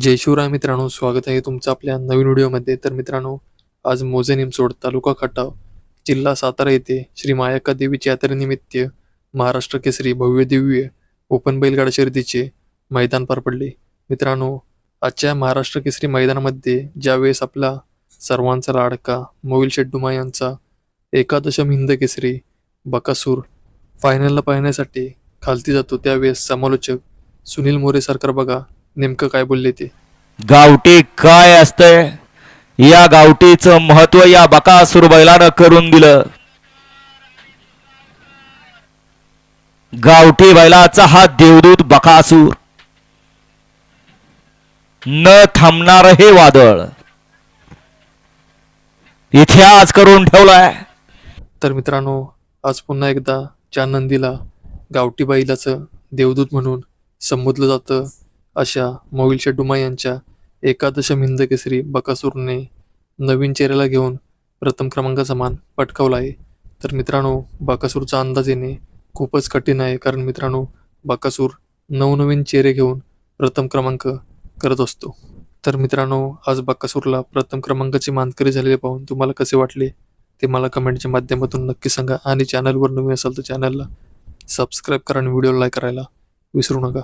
जय शिवराय मित्रांनो स्वागत आहे तुमचं आपल्या नवीन व्हिडिओमध्ये. तर मित्रांनो आज मोजे निमसोड तालुका खटाव जिल्हा सातारा येथे श्री मायाका देवीच्या यात्रेनिमित्त महाराष्ट्र केसरी भव्य दिव्य ओपन बैलगाडा शर्यतीचे मैदान पार पडले. मित्रांनो आजच्या महाराष्ट्र केसरी मैदानामध्ये ज्यावेळेस आपला सर्वांचा लाडका मोविल शेड्डुमा यांचा एकादशम हिंद केसरी बकासूर फायनलला पाहण्यासाठी खालती जातो त्यावेळेस समालोचक सुनील मोरे सरकार बघा. नेमकं काय बोलले ते? गावठी काय असतंय? या गावठीचं महत्त्व या बकासूर बैलानं करून दिलं. गावठी बैलाचा हा देवदूत बकासूर. न थांबणार हे वादळ. इतिहास करून ठेवलाय. तर मित्रांनो आज पुन्हा एकदा ज्या नंदीला गावठी बैलाचं देवदूत म्हणून संबोधलं जातं. अशा मोविलच्या डुमा यांच्या एकादश हिंदकेसरी बकासूरने नवीन चेहऱ्याला घेऊन प्रथम क्रमांकाचा मान पटकावला आहे. तर मित्रांनो बकासूरचा अंदाज येणे खूपच कठीण आहे कारण मित्रांनो बकासूर नवनवीन चेहरे घेऊन प्रथम क्रमांक करत असतो. तर मित्रांनो आज बकासूरला प्रथम क्रमांकाची मानकरी झालेले पाहून तुम्हाला कसे वाटले ते मला कमेंटच्या माध्यमातून नक्की सांगा आणि चॅनलवर नवीन असाल तर चॅनलला सबस्क्राईब करा आणि व्हिडिओ लाईक करायला विसरू नका.